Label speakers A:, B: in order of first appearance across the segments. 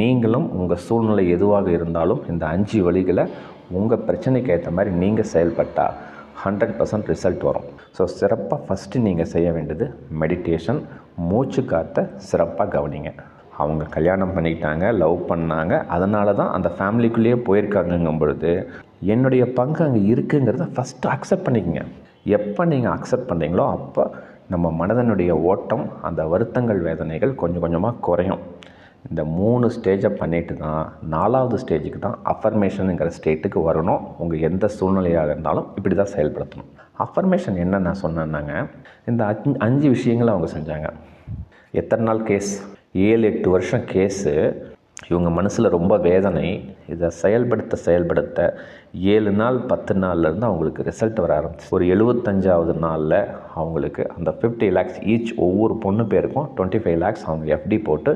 A: நீங்களும் உங்கள் சூழ்நிலை எதுவாக இருந்தாலும் இந்த அஞ்சு வழிகளை உங்கள் பிரச்சனைக்கு ஏற்ற மாதிரி நீங்கள் செயல்பட்டால் ஹண்ட்ரட் பர்சன்ட் ரிசல்ட் வரும். ஸோ சிறப்பாக ஃபஸ்ட்டு நீங்கள் செய்ய வேண்டியது மெடிடேஷன் மூச்சு காற்றை சிறப்பாக கவனிங்க. அவங்க கல்யாணம் பண்ணிக்கிட்டாங்க லவ் பண்ணாங்க. அதனால தான் அந்த ஃபேமிலிக்குள்ளேயே போயிருக்காங்கங்கும் பொழுது என்னுடைய பங்கு அங்கே இருக்குங்கிறத ஃபஸ்ட்டு அக்செப்ட் பண்ணிக்கங்க. எப்போ நீங்கள் அக்செப்ட் பண்ணுறீங்களோ அப்போ நம்ம மனதனுடைய ஓட்டம் அந்த வருத்தங்கள் வேதனைகள் கொஞ்சம் கொஞ்சமாக குறையும். இந்த மூணு ஸ்டேஜை பண்ணிட்டு தான் நாலாவது ஸ்டேஜுக்கு தான் அஃபர்மேஷனுங்கிற ஸ்டேட்டுக்கு வரணும். உங்கள் எந்த சூழ்நிலையாக இருந்தாலும் இப்படி தான் செயல்படுத்தணும். அஃபர்மேஷன் என்ன நான் சொன்னேன்னாங்க இந்த அஞ்சு அஞ்சு விஷயங்களை அவங்க செஞ்சாங்க. எத்தனை நாள் கேஸ் ஏழு எட்டு வருஷம் கேஸு இவங்க மனசில் ரொம்ப வேதனை. இதை செயல்படுத்த செயல்படுத்த ஏழு நாள் பத்து நாள்லேருந்து அவங்களுக்கு ரிசல்ட் வர ஆரம்பிச்சு. ஒரு எழுபத்தஞ்சாவது நாளில் அவங்களுக்கு அந்த ஃபிஃப்டி லேக்ஸ் ஈச் ஒவ்வொரு பொண்ணு பேருக்கும் டுவெண்ட்டி ஃபைவ் லேக்ஸ் அவங்க எஃப்டி போட்டு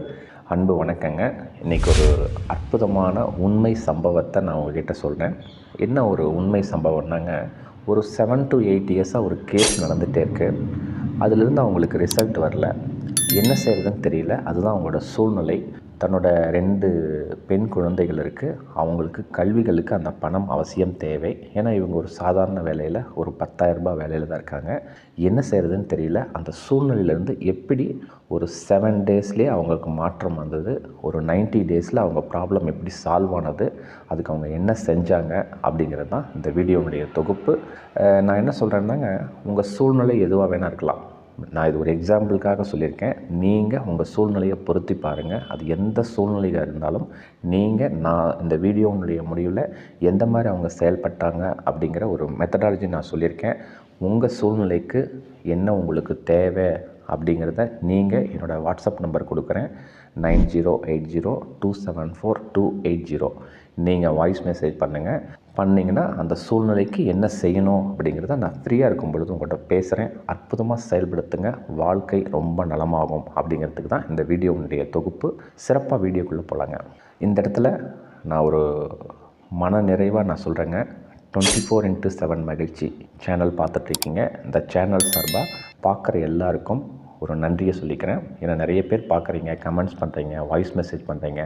A: அன்பு வணக்கங்க. இன்றைக்கி ஒரு அற்புதமான உண்மை சம்பவத்தை நான் உங்ககிட்ட சொல்கிறேன் என்ன ஒரு உண்மை சம்பவம்னாங்க ஒரு செவன் டு எயிட் இயர்ஸாக ஒரு கேஸ் நடந்துகிட்டே இருக்குது அதுலேருந்து அவங்களுக்கு ரிசல்ட் வரல. என்ன செய்கிறதுன்னு தெரியல. அதுதான் அவங்களோட சூழ்நிலை. தன்னோட ரெண்டு பெண் குழந்தைகள் இருக்குது அவங்களுக்கு கல்விகளுக்கு அந்த பணம் அவசியம் தேவை. ஏன்னா இவங்க ஒரு சாதாரண வேலையில் ஒரு பத்தாயிரரூபா வேலையில் தான் இருக்காங்க. என்ன செய்கிறதுன்னு தெரியல. அந்த சூழ்நிலையிலேருந்து எப்படி ஒரு செவன் டேஸ்லேயே அவங்களுக்கு மாற்றம் வந்தது. ஒரு நைன்ட்டி டேஸில் அவங்க ப்ராப்ளம் எப்படி சால்வ் ஆனது அதுக்கு அவங்க என்ன செஞ்சாங்க அப்படிங்கிறது தான் இந்த வீடியோனுடைய தொகுப்பு. நான் என்ன சொல்கிறேன்னாங்க உங்கள் சூழ்நிலை எதுவாக வேணால் இருக்கலாம். நான் இது ஒரு எக்ஸாம்பிளுக்காக சொல்லியிருக்கேன். நீங்கள் உங்கள் சூழ்நிலையை பொருத்தி பாருங்கள் அது எந்த சூழ்நிலையாக இருந்தாலும் நீங்கள் நான் இந்த வீடியோனுடைய முடிவில் எந்த மாதிரி அவங்க செயல்பட்டாங்க அப்படிங்கிற ஒரு மெத்தடாலஜி நான் சொல்லியிருக்கேன். உங்கள் சூழ்நிலைக்கு என்ன உங்களுக்கு தேவை அப்படிங்கிறத நீங்கள் என்னோடய வாட்ஸ்அப் நம்பர் கொடுக்குறேன். Nine zero eight zero two seven four two eight zero. நீங்கள் வாய்ஸ் மெசேஜ் பண்ணுங்கள் பண்ணிங்கன்னா அந்த சூழ்நிலைக்கு என்ன செய்யணும் அப்படிங்கிறத நான் ஃப்ரீயாக இருக்கும் பொழுது உங்கள்கிட்ட பேசுகிறேன் அற்புதமாக செயல்படுத்துங்க. வாழ்க்கை ரொம்ப நலமாகும் அப்படிங்கிறதுக்கு தான் இந்த வீடியோனுடைய தொகுப்பு. சிறப்பாக வீடியோக்குள்ளே போகலாங்க இந்த இடத்துல நான் ஒரு மன நிறைவாக நான் சொல்கிறேங்க டுவெண்ட்டி ஃபோர் இன்ட்டு செவன் மகிழ்ச்சி சேனல் பார்த்துட்ருக்கீங்க இந்த சேனல் சார்பாக பார்க்குற எல்லாருக்கும் ஒரு நன்றியை சொல்லிக்கிறேன். ஏன்னா நிறைய பேர் பார்க்குறீங்க கமெண்ட்ஸ் பண்ணுறீங்க வாய்ஸ் மெசேஜ் பண்ணுறீங்க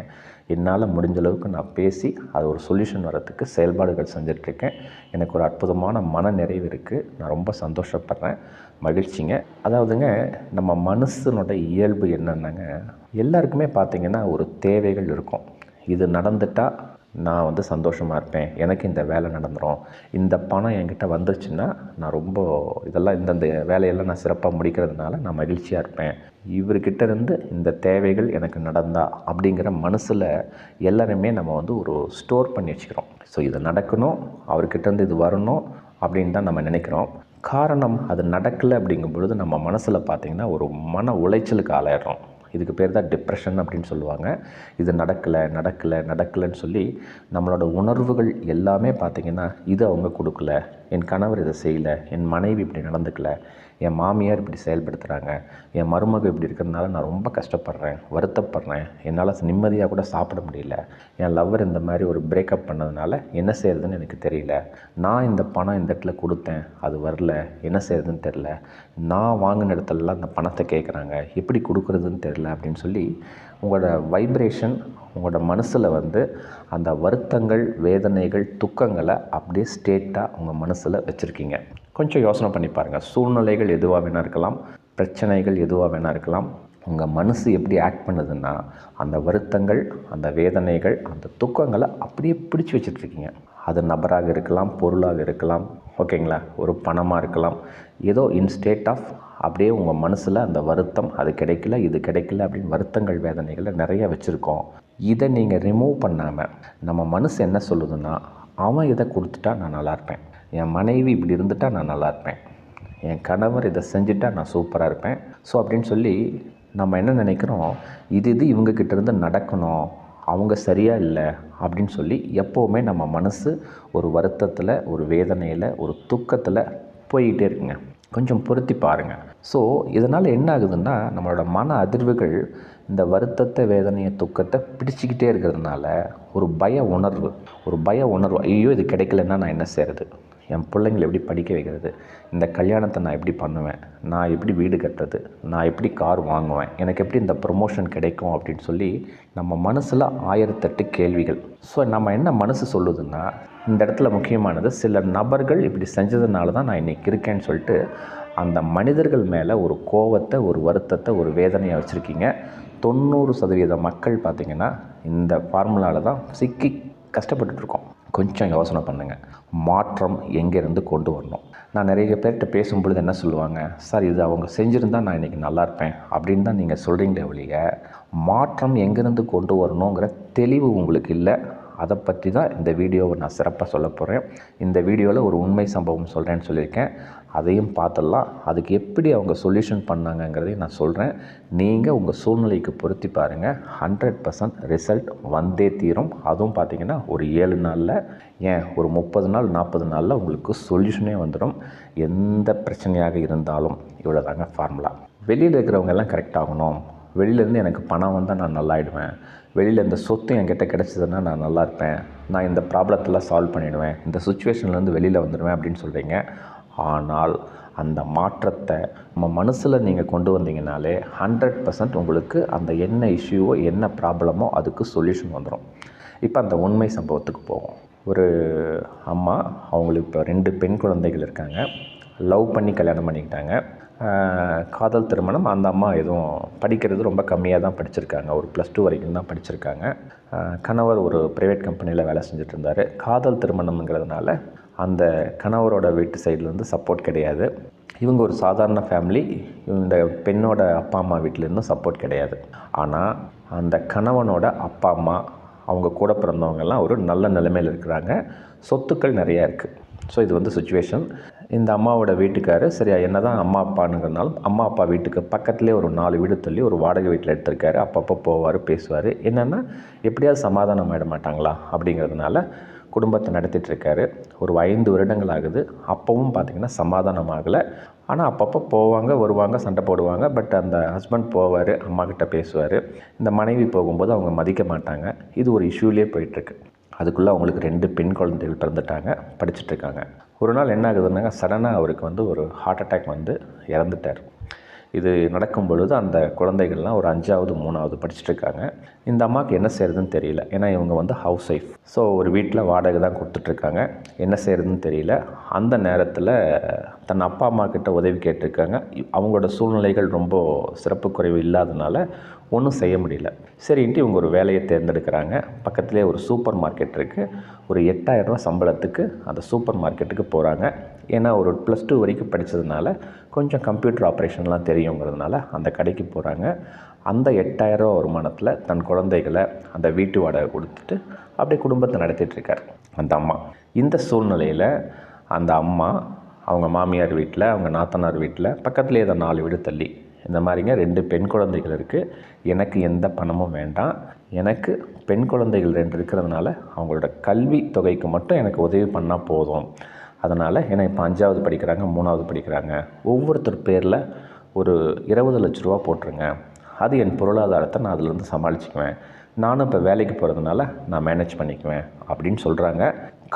A: என்னால் முடிஞ்ச அளவுக்கு நான் பேசி அது ஒரு சொல்யூஷன் வரத்துக்கு செயல்பாடுகள் செஞ்சிட்ருக்கேன். எனக்கு ஒரு அற்புதமான மன நிறைவு இருக்குது நான் ரொம்ப சந்தோஷப்படுறேன். மகிழ்ச்சிங்க. அதாவதுங்க நம்ம மனசனோட இயல்பு என்னென்னாங்க எல்லாருக்குமே பார்த்திங்கன்னா ஒரு தேவைகள் இருக்கும். இது நடந்துட்டால் நான் வந்து சந்தோஷமாக இருப்பேன். எனக்கு இந்த வேலை நடந்துடும் இந்த பணம் என்கிட்ட வந்துருச்சுன்னா நான் ரொம்ப இதெல்லாம் இந்தந்த வேலையெல்லாம் நான் சிறப்பாக முடிக்கிறதுனால நான் மகிழ்ச்சியாக இருப்பேன். இவர்கிட்ட இருந்து இந்த தேவைகள் எனக்கு நடந்தா அப்படிங்கிற மனசில் எல்லாருமே நம்ம வந்து ஒரு ஸ்டோர் பண்ணி வச்சுக்கிறோம். ஸோ இது நடக்கணும் அவர்கிட்டருந்து இது வரணும் அப்படின்னு தான் நம்ம நினைக்கிறோம். காரணம் அது நடக்கலை அப்படிங்கும் பொழுது நம்ம மனசில் பார்த்திங்கன்னா ஒரு மன உளைச்சலுக்கு ஆளாயிடுறோம். இதுக்கு பேர் தான் டிப்ரெஷன் அப்படின்னு சொல்லுவாங்க. இது நடக்கலை நடக்கலை நடக்கலைன்னு சொல்லி நம்மளோட உணர்வுகள் எல்லாமே பார்த்திங்கன்னா இது அவங்க கொடுக்கல. என் கணவர் இதை செய்யலை என் மனைவி இப்படி நடந்துக்கல. என் மாமியார் இப்படி செயல்படுத்துகிறாங்க என் மருமகள் இப்படி இருக்கிறதுனால நான் ரொம்ப கஷ்டப்படுறேன் வருத்தப்படுறேன். என்னால் நிம்மதியாக கூட சாப்பிட முடியல. என் லவ்வர் இந்த மாதிரி ஒரு பிரேக்கப் பண்ணதுனால என்ன செய்கிறதுன்னு எனக்கு தெரியல. நான் இந்த பணம் இந்த இடத்துல கொடுத்தேன் அது வரல. என்ன செய்கிறதுன்னு தெரில நான் வாங்கின இடத்துலலாம் அந்த பணத்தை கேட்குறாங்க எப்படி கொடுக்குறதுன்னு தெரில அப்படின்னு சொல்லி உங்களோட வைப்ரேஷன் உங்களோட மனசில் வந்து அந்த வருத்தங்கள் வேதனைகள் துக்கங்களை அப்படியே ஸ்டேட்டாக உங்கள் மனசில் வச்சுருக்கீங்க. கொஞ்சம் யோசனை பண்ணி பாருங்கள் சூழ்நிலைகள் எதுவாக வேணா இருக்கலாம். பிரச்சனைகள் எதுவாக வேணா இருக்கலாம். உங்கள் மனசு எப்படி ஆக்ட் பண்ணுதுன்னா அந்த வருத்தங்கள் அந்த வேதனைகள் அந்த துக்கங்களை அப்படியே பிடிச்சி வச்சுட்ருக்கீங்க அது நபராக இருக்கலாம் பொருளாக இருக்கலாம். ஓகேங்களா? ஒரு பணமாக இருக்கலாம். ஏதோ இன் ஸ்டேட் ஆஃப் அப்படியே உங்கள் மனசில் அந்த வருத்தம் அது கிடைக்கல இது கிடைக்கல அப்படின்னு வருத்தங்கள் வேதனைகளை நிறைய வச்சுருக்கோம். இதை நீங்கள் ரிமூவ் பண்ணாமல் நம்ம மனசு என்ன சொல்லுதுன்னா அவன் இதை கொடுத்துட்டா நான் நல்லா இருப்பேன். என் மனைவி இப்படி இருந்துட்டா நான் நல்லா இருப்பேன். என் கணவர் இதை செஞ்சுட்டா நான் சூப்பராக இருப்பேன். ஸோ அப்படின்னு சொல்லி நம்ம என்ன நினைக்கிறோம்? இது இது இவங்கக்கிட்ட இருந்து நடக்கணும். அவங்க சரியாக இல்லை அப்படின்னு சொல்லி எப்போவுமே நம்ம மனசு ஒரு வருத்தத்தில் ஒரு வேதனையில் ஒரு துக்கத்தில் போய்கிட்டே இருக்குங்க. கொஞ்சம் பொருத்தி பாருங்கள் ஸோ இதனால் என்ன ஆகுதுன்னா நம்மளோட மன அதிர்வுகள் இந்த வருத்தத்தை வேதனையை துக்கத்தை பிடிச்சிக்கிட்டே இருக்கிறதுனால ஒரு பய உணர்வு ஒரு பய உணர்வு ஐயோ இது கிடைக்கலன்னா நான் என்ன செய்கிறது என் பிள்ளைங்களை எப்படி படிக்க வைக்கிறது? இந்த கல்யாணத்தை நான் எப்படி பண்ணுவேன்? நான் எப்படி வீடு கட்டுறது? நான் எப்படி கார் வாங்குவேன்? எனக்கு எப்படி இந்த ப்ரொமோஷன் கிடைக்கும் அப்படின்னு சொல்லி நம்ம மனசில் ஆயிரத்தெட்டு கேள்விகள். ஸோ நம்ம என்ன மனசு சொல்லுதுன்னா இந்த இடத்துல முக்கியமானது சில நபர்கள் இப்படி செஞ்சதுனால தான் நான் இன்றைக்கி இருக்கேன்னு சொல்லிட்டு அந்த மனிதர்கள் மேலே ஒரு கோவத்தை ஒரு வருத்தத்தை ஒரு வேதனையை வச்சுருக்கீங்க. தொண்ணூறு சதவீத மக்கள் பார்த்திங்கன்னா இந்த ஃபார்முலாவில் தான் சிக்கி கஷ்டப்பட்டுட்ருக்கோம் கொஞ்சம் யோசனை பண்ணுங்கள் மாற்றம் எங்கேருந்து கொண்டு வரணும்? நான் நிறைய பேர்கிட்ட பேசும்பொழுது என்ன சொல்லுவாங்க? சார் இது அவங்க செஞ்சுருந்தா நான் இன்றைக்கி நல்லா இருப்பேன். அப்படின்னு தான் நீங்கள் சொல்கிறீங்களே ஒழிய மாற்றம் எங்கேருந்து கொண்டு வரணுங்கிற தெளிவு உங்களுக்கு இல்லை. அதை பற்றி தான் இந்த வீடியோவை நான் சிறப்பாக சொல்ல போகிறேன் இந்த வீடியோவில் ஒரு உண்மை சம்பவம் சொல்கிறேன்னு சொல்லியிருக்கேன். அதையும் பார்த்துடலாம். அதுக்கு எப்படி அவங்க சொல்யூஷன் பண்ணாங்கங்கிறதையும் நான் சொல்கிறேன் நீங்கள் உங்கள் சூழ்நிலைக்கு பொருத்தி பாருங்கள் ஹண்ட்ரட் பர்சன்ட் ரிசல்ட் வந்தே தீரும். அதுவும் பார்த்திங்கன்னா ஒரு ஏழு நாளில் ஏன் ஒரு முப்பது நாள் நாற்பது நாளில் உங்களுக்கு சொல்யூஷனே வந்துடும் எந்த பிரச்சனையாக இருந்தாலும் இவ்வளோ தாங்க ஃபார்முலா வெளியில் இருக்கிறவங்க எல்லாம் கரெக்ட் ஆகணும். வெளியிலேருந்து எனக்கு பணம் வந்தால் நான் நல்லாயிடுவேன் வெளியில் இந்த சொத்து என்கிட்ட கிடச்சிதுன்னா நான் நல்லா இருப்பேன். நான் இந்த ப்ராப்ளத்தெல்லாம் சால்வ் பண்ணிவிடுவேன் இந்த சுச்சுவேஷன்லேருந்து வெளியில் வந்துடுவேன் அப்படின்னு சொல்கிறீங்க ஆனால் அந்த மாற்றத்தை நம்ம மனசில் நீங்கள் கொண்டு வந்தீங்கனாலே ஹண்ட்ரட் பர்சன்ட் உங்களுக்கு அந்த என்ன இஷ்யூவோ என்ன ப்ராப்ளமோ அதுக்கு சொல்யூஷன் வந்துடும் இப்போ அந்த உண்மை சம்பவத்துக்கு போவோம். ஒரு அம்மா அவங்களுக்கு இப்போ ரெண்டு பெண் குழந்தைகள் இருக்காங்க. லவ் பண்ணி கல்யாணம் பண்ணிக்கிட்டாங்க. காதல் திருமணம் அந்த அம்மா எதுவும் படிக்கிறது ரொம்ப கம்மியாக தான் படிச்சிருக்காங்க. ஒரு ப்ளஸ் டூ வரைக்கும் தான் படிச்சிருக்காங்க. கணவர் ஒரு ப்ரைவேட் கம்பெனியில் வேலை செஞ்சுட்டு இருந்தார். காதல் திருமணம்ங்கிறதுனால அந்த கணவரோட வீட்டு சைட்லேருந்து சப்போர்ட் கிடையாது. இவங்க ஒரு சாதாரண ஃபேமிலி இந்த பெண்ணோட அப்பா அம்மா வீட்டிலேருந்தும் சப்போர்ட் கிடையாது. ஆனால் அந்த கணவனோட அப்பா அம்மா அவங்க கூட பிறந்தவங்கெல்லாம் ஒரு நல்ல நிலைமையில் இருக்கிறாங்க. சொத்துக்கள் நிறையா இருக்குது ஸோ இது வந்து சுச்சுவேஷன் இந்த அம்மாவோட வீட்டுக்காரு சரியா என்ன தான் அம்மா அப்பானுங்கிறனாலும் அம்மா அப்பா வீட்டுக்கு பக்கத்துலேயே ஒரு நாலு வீடு தள்ளி ஒரு வாடகை வீட்டில் எடுத்திருக்காரு. அப்பப்போ போவார் பேசுவார். என்னென்னா எப்படியாவது சமாதானம் ஆகிட மாட்டாங்களா? அப்படிங்கிறதுனால குடும்பத்தை நடத்திட்டுருக்காரு. ஒரு ஐந்து வருடங்கள் ஆகுது. அப்போவும் பார்த்திங்கன்னா சமாதானம் ஆகலை. ஆனால் அப்பப்போ போவாங்க வருவாங்க சண்டை போடுவாங்க. பட் அந்த ஹஸ்பண்ட் போவார் அம்மாக்கிட்ட பேசுவார். இந்த மனைவி போகும்போது அவங்க மதிக்க மாட்டாங்க. இது ஒரு இஷ்யூலேயே போயிட்டுருக்கு. அதுக்குள்ளே அவங்களுக்கு ரெண்டு பெண் குழந்தைகள் பிறந்துட்டாங்க படிச்சுட்ருக்காங்க ஒரு நாள் என்ன ஆகுதுன்னாங்க சடனாக அவருக்கு வந்து ஒரு ஹார்ட் அட்டாக் வந்து இறந்துட்டார். இது நடக்கும் பொழுது அந்த குழந்தைகள்லாம் ஒரு அஞ்சாவது மூணாவது படிச்சுட்ருக்காங்க. இந்த அம்மாவுக்கு என்ன செய்கிறதுன்னு தெரியல. ஏன்னா இவங்க வந்து ஹவுஸ் ஒய்ஃப் ஸோ ஒரு வீட்டில் வாடகை தான் கொடுத்துட்ருக்காங்க. என்ன செய்கிறதுன்னு தெரியல. அந்த நேரத்தில் தன் அப்பா அம்மா கிட்ட உதவி கேட்டிருக்காங்க. இ- அவங்களோட சூழ்நிலைகள் ரொம்ப சிறப்பு குறைவு இல்லாதனால ஒன்றும் செய்ய முடியல. சரின்ட்டு இவங்க ஒரு வேலையை தேர்ந்தெடுக்கிறாங்க. பக்கத்துலேயே ஒரு சூப்பர் மார்க்கெட் இருக்குது ஒரு எட்டாயிரம் சம்பளத்துக்கு அந்த சூப்பர் மார்க்கெட்டுக்கு போகிறாங்க ஏன்னா ஒரு ப்ளஸ் டூ வரைக்கும் படித்ததுனால கொஞ்சம் கம்ப்யூட்டர் ஆப்ரேஷன்லாம் தெரியுங்கிறதுனால அந்த கடைக்கு போகிறாங்க அந்த எட்டாயிரம் வருமானத்தில் தன் குழந்தைகளை அந்த வீட்டு வாடகை கொடுத்துட்டு அப்படியே குடும்பத்தை நடத்திட்டுருக்கார் அந்த அம்மா. இந்த சூழ்நிலையில் அந்த அம்மா அவங்க மாமியார் வீட்டில் அவங்க நாத்தனார் வீட்டில் பக்கத்துலேயே தான் நாலு வீடு தள்ளி. இந்த மாதிரிங்க ரெண்டு பெண் குழந்தைகள் இருக்குது எனக்கு எந்த பணமும் வேண்டாம். எனக்கு பெண் குழந்தைகள் ரெண்டு இருக்கிறதுனால அவங்களோட கல்வி தொகைக்கு மட்டும் எனக்கு உதவி பண்ணால் போதும். அதனால் ஏன்னா இப்போ அஞ்சாவது படிக்கிறாங்க மூணாவது படிக்கிறாங்க. ஒவ்வொருத்தர் பேரில் ஒரு இருபது லட்ச ரூபா போட்டுருங்க. அது என் பொருளாதாரத்தை நான் அதிலேருந்து சமாளிச்சுக்குவேன். நானும் இப்போ வேலைக்கு போகிறதுனால நான் மேனேஜ் பண்ணிக்குவேன் அப்படின்னு சொல்கிறாங்க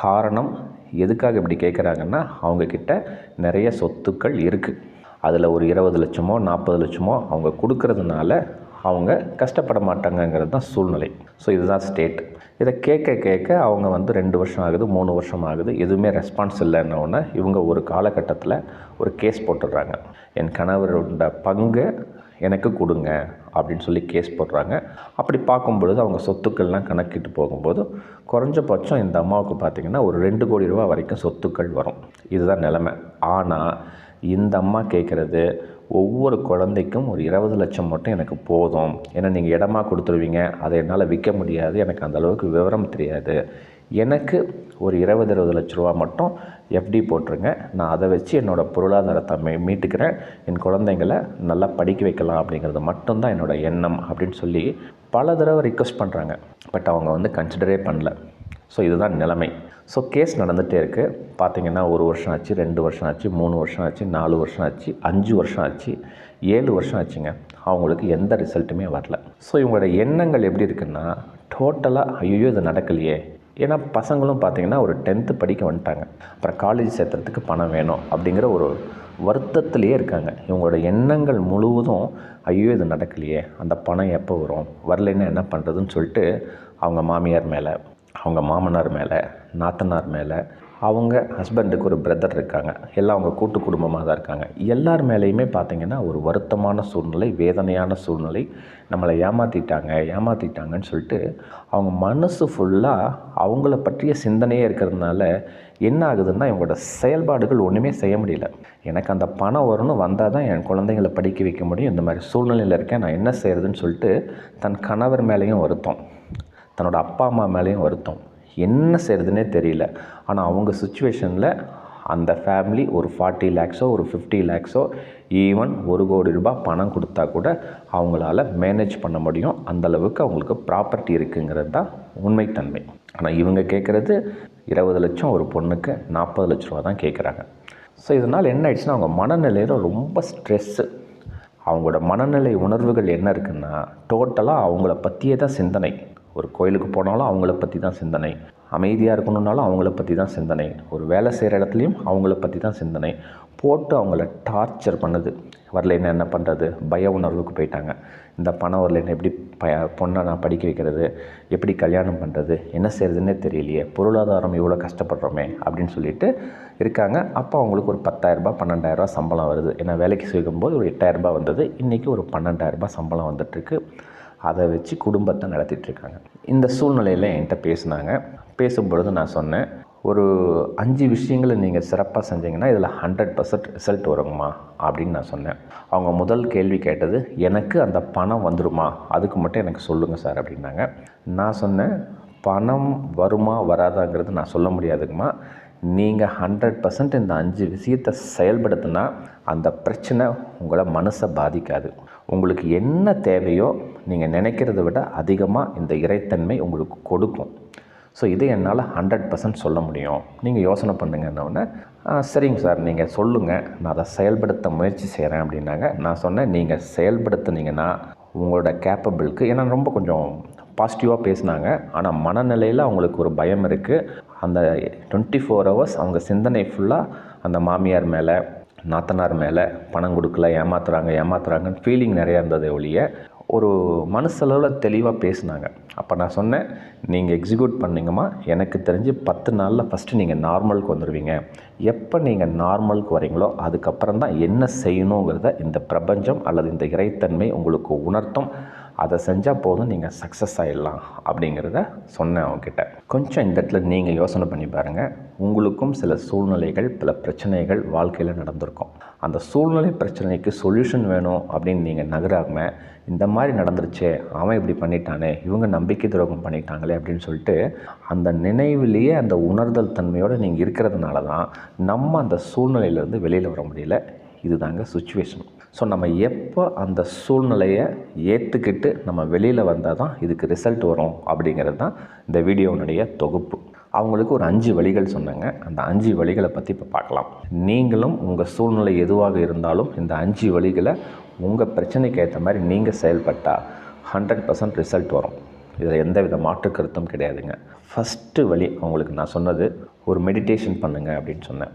A: காரணம் எதுக்காக இப்படி கேட்குறாங்கன்னா அவங்கக்கிட்ட நிறைய சொத்துக்கள் இருக்குது அதில் ஒரு இருபது லட்சமோ நாற்பது லட்சமோ அவங்க கொடுக்கறதுனால அவங்க கஷ்டப்பட மாட்டாங்கங்கிறது தான் சூழ்நிலை. ஸோ இதுதான் ஸ்டேட் இதை கேட்க கேட்க அவங்க வந்து ரெண்டு வருஷம் ஆகுது மூணு வருஷம் ஆகுது எதுவுமே ரெஸ்பான்ஸ் இல்லைன்னொன்னே இவங்க ஒரு காலகட்டத்தில் ஒரு கேஸ் போட்டுடுறாங்க. என் கணவரோட பங்கை எனக்கு கொடுங்க அப்படின்னு சொல்லி கேஸ் போடுறாங்க. அப்படி பார்க்கும் பொழுது அவங்க சொத்துக்கள்லாம் கணக்கிட்டு போகும்போது குறைஞ்சபட்சம் இந்த அம்மாவுக்கு பார்த்திங்கன்னா ஒரு ரெண்டு கோடி ரூபா வரைக்கும் சொத்துக்கள் வரும். இதுதான் நிலமை. ஆனால் இந்த அம்மா கேட்குறது ஒவ்வொரு குழந்தைக்கும் ஒரு இருபது லட்சம் மட்டும் எனக்கு போதும். ஏன்னா நீங்கள் இடமா கொடுத்துருவீங்க. அதை என்னால் விற்க முடியாது. எனக்கு அந்தளவுக்கு விவரம் தெரியாது. எனக்கு ஒரு இருபது இருபது லட்ச ரூபா மட்டும் எஃப்டி போட்டுருங்க. நான் அதை வச்சு என்னோடய பொருளாதாரத்தை மீ மீட்டுக்கிறேன். என் குழந்தைங்கள நல்லா படிக்க வைக்கலாம் அப்படிங்கிறது மட்டும்தான் என்னோடய எண்ணம் அப்படின்னு சொல்லி பல தடவை ரிக்வஸ்ட் பண்ணுறாங்க பட் அவங்க வந்து கன்சிடரே பண்ணல. ஸோ இதுதான் நிலைமை. ஸோ கேஸ் நடந்துகிட்டே இருக்குது பார்த்திங்கன்னா ஒரு வருஷம் ஆச்சு ரெண்டு வருஷம் ஆச்சு மூணு வருஷம் ஆச்சு நாலு வருஷம் ஆச்சு அஞ்சு வருஷம் ஆச்சு ஏழு வருஷம் ஆச்சுங்க. அவங்களுக்கு எந்த ரிசல்ட்டுமே வரல. ஸோ இவங்களோட எண்ணங்கள் எப்படி இருக்குன்னா டோட்டலாக ஐயோ இது நடக்கலையே. ஏன்னா பசங்களும் பார்த்தீங்கன்னா ஒரு டென்த்து படிக்க வந்துட்டாங்க. அப்புறம் காலேஜ் சேர்த்துறதுக்கு பணம் வேணும் அப்படிங்கிற ஒரு வருத்தத்திலேயே இருக்காங்க. இவங்களோட எண்ணங்கள் முழுவதும் ஐயோ இது நடக்கலையே. அந்த பணம் எப்போ வரும்? வரலைன்னா என்ன பண்ணுறதுன்னு சொல்லிட்டு அவங்க மாமியார் மேலே அவங்க மாமனார் மேலே நாத்தனார் மேலே அவங்க ஹஸ்பண்டுக்கு ஒரு பிரதர் இருக்காங்க. எல்லாம் அவங்க கூட்டு குடும்பமாக தான் இருக்காங்க. எல்லார் மேலேயுமே பார்த்தீங்கன்னா ஒரு வருத்தமான சூழ்நிலை வேதனையான சூழ்நிலை நம்மளை ஏமாற்றிட்டாங்க ஏமாற்றிட்டாங்கன்னு சொல்லிட்டு அவங்க மனசு ஃபுல்லாக அவங்கள பற்றிய சிந்தனையே இருக்கிறதுனால என்ன ஆகுதுன்னா இவங்களோட செயல்பாடுகள் ஒன்றுமே செய்ய முடியல. எனக்கு அந்த பணம் வரும்னு வந்தால் தான் என் குழந்தைங்களை படிக்க வைக்க முடியும். இந்த மாதிரி சூழ்நிலையில் இருக்கேன். நான் என்ன செய்கிறதுன்னு சொல்லிட்டு தன் கணவர் மேலேயும் வருத்தம். தன்னோட அப்பா அம்மா மேலேயும் வருத்தம். என்ன செய்கிறதுனே தெரியல. ஆனால் அவங்க சுச்சுவேஷனில் அந்த ஃபேமிலி ஒரு ஃபார்ட்டி லேக்ஸோ ஒரு ஃபிஃப்டி லேக்ஸோ ஈவன் ஒரு கோடி ரூபாய் பணம் கொடுத்தா கூட அவங்களால மேனேஜ் பண்ண முடியும். அந்தளவுக்கு அவங்களுக்கு ப்ராப்பர்ட்டி இருக்குங்கிறது தான் உண்மைத்தன்மை. ஆனால் இவங்க கேட்குறது இருபது லட்சம் ஒரு பொண்ணுக்கு நாற்பது லட்ச ரூபா தான் கேட்குறாங்க ஸோ இதனால் என்ன ஆயிடுச்சுன்னா அவங்க மனநிலையில் ரொம்ப ஸ்ட்ரெஸ்ஸு அவங்களோட மனநிலை உணர்வுகள் என்ன இருக்குன்னா டோட்டலாக அவங்கள பற்றியே தான் சிந்தனை. ஒரு கோயிலுக்கு போனாலும் அவங்கள பற்றி தான் சிந்தனை. அமைதியாக இருக்கணுன்னாலும் அவங்கள பற்றி தான் சிந்தனை. ஒரு வேலை செய்கிற இடத்துலையும் அவங்கள பற்றி தான் சிந்தனை. போட்டு அவங்கள டார்ச்சர் பண்ணுது. வரலைன்னா என்ன பண்ணுறது பய உணர்வுக்கு போயிட்டாங்க. இந்த பணம் வரலைன்னா எப்படி ப பொண்ணை நான் படிக்க வைக்கிறது? எப்படி கல்யாணம் பண்ணுறது என்ன செய்கிறதுனே தெரியலையே. பொருளாதாரம் இவ்வளோ கஷ்டப்படுறோமே அப்படின்னு சொல்லிட்டு இருக்காங்க. அப்போ அவங்களுக்கு ஒரு பத்தாயிரரூபா பன்னெண்டாயிரரூபா சம்பளம் வருது. ஏன்னா வேலைக்கு செய்யும்போது ஒரு எட்டாயிரரூபா வந்தது. இன்றைக்கி ஒரு பன்னெண்டாயிரரூபா சம்பளம் வந்துட்டுருக்கு அதை வச்சு குடும்பத்தை நடத்திட்டுருக்காங்க. இந்த சூழ்நிலையில் என்கிட்ட பேசினாங்க. பேசும்பொழுது நான் சொன்னேன் ஒரு அஞ்சு விஷயங்களை நீங்கள் சிறப்பாக செஞ்சீங்கன்னா இதில் ஹண்ட்ரட் பர்சன்ட் ரிசல்ட் வருங்கம்மா அப்படின்னு நான் சொன்னேன். அவங்க முதல் கேள்வி கேட்டது எனக்கு அந்த பணம் வந்துருமா? அதுக்கு மட்டும் எனக்கு சொல்லுங்கள் சார் அப்படின்னாங்க. நான் சொன்னேன் பணம் வருமா வராதாங்கிறது நான் சொல்ல முடியாதுங்கம்மா. நீங்கள் ஹண்ட்ரட் பர்சன்ட் இந்த அஞ்சு விஷயத்தை செயல்படுத்தினா அந்த பிரச்சனை உங்களை மனசை பாதிக்காது. உங்களுக்கு என்ன தேவையோ நீங்கள் நினைக்கிறத விட அதிகமாக இந்த இறைத்தன்மை உங்களுக்கு கொடுக்கும். ஸோ இதை என்னால் ஹண்ட்ரட் பர்சன்ட் சொல்ல முடியும். நீங்கள் யோசனை பண்ணுங்கன்னொடனே சரிங்க சார். நீங்கள் சொல்லுங்கள் நான் அதை செயல்படுத்த முயற்சி செய்கிறேன் அப்படின்னாங்க. நான் சொன்னேன் நீங்கள் செயல்படுத்துனீங்கன்னா உங்களோட கேப்பபிளுக்கு ஏன்னா ரொம்ப கொஞ்சம் பாசிட்டிவாக பேசினாங்க. ஆனால் மனநிலையில் அவங்களுக்கு ஒரு பயம் இருக்குது அந்த டுவெண்ட்டி ஃபோர் ஹவர்ஸ் அவங்க சிந்தனை ஃபுல்லாக அந்த மாமியார் மேலே நாத்தனார் மேலே பணம் கொடுக்கல ஏமாத்துறாங்க ஏமாத்துறாங்கன்னு ஃபீலிங் நிறையா இருந்தது ஒழிய ஒரு மனசளவில் தெளிவாக பேசினாங்க. அப்போ நான் சொன்னேன் நீங்கள் எக்ஸிக்யூட் பண்ணிங்கம்மா. எனக்கு தெரிஞ்சு பத்து நாளில் ஃபஸ்ட்டு நீங்கள் நார்மலுக்கு வந்துடுவீங்க எப்போ நீங்கள் நார்மலுக்கு வரீங்களோ அதுக்கப்புறம் தான் என்ன செய்யணுங்கிறத இந்த பிரபஞ்சம் அல்லது இந்த இறைத்தன்மை உங்களுக்கு உணர்த்தும். அதை செஞ்சால் போதும் நீங்கள் சக்ஸஸ் ஆகிடலாம் அப்படிங்கிறத சொன்னேன் அவங்ககிட்ட கொஞ்சம் இந்த இடத்துல நீங்கள் யோசனை பண்ணி பாருங்கள் உங்களுக்கும் சில சூழ்நிலைகள் பல பிரச்சனைகள் வாழ்க்கையில் நடந்திருக்கும். அந்த சூழ்நிலை பிரச்சனைக்கு சொல்யூஷன் வேணும் அப்படின்னு நீங்கள் நகராமல் இந்த மாதிரி நடந்துருச்சே அவன் இப்படி பண்ணிட்டானே இவங்க நம்பிக்கை துரோகம் பண்ணிட்டாங்களே அப்படின்னு சொல்லிட்டு அந்த நினைவிலேயே அந்த உணர்தல் தன்மையோடு நீங்கள் இருக்கிறதுனால தான் நம்ம அந்த சூழ்நிலையிலேருந்து வெளியில் வர முடியல. இதுதாங்க சுச்சுவேஷன் ஸோ நம்ம எப்போ அந்த சூழ்நிலையை ஏற்றுக்கிட்டு நம்ம வெளியில் வந்தால் தான் இதுக்கு ரிசல்ட் வரும் அப்படிங்கிறது தான் இந்த வீடியோனுடைய தொகுப்பு. அவங்களுக்கு ஒரு அஞ்சு வழிகள் சொன்னாங்க. அந்த அஞ்சு வழிகளை பற்றி இப்போ பார்க்கலாம். நீங்களும் உங்கள் சூழ்நிலை எதுவாக இருந்தாலும் இந்த அஞ்சு வழிகளை உங்கள் பிரச்சனைக்கு ஏற்ற மாதிரி நீங்கள் செயல்பட்டால் ஹண்ட்ரட் பர்சன்ட் ரிசல்ட் வரும். இதில் எந்த வித மாற்று கருத்தும் கிடையாதுங்க. ஃபஸ்ட்டு வழி அவங்களுக்கு நான் சொன்னது ஒரு மெடிடேஷன் பண்ணுங்கள் அப்படின்னு சொன்னேன்.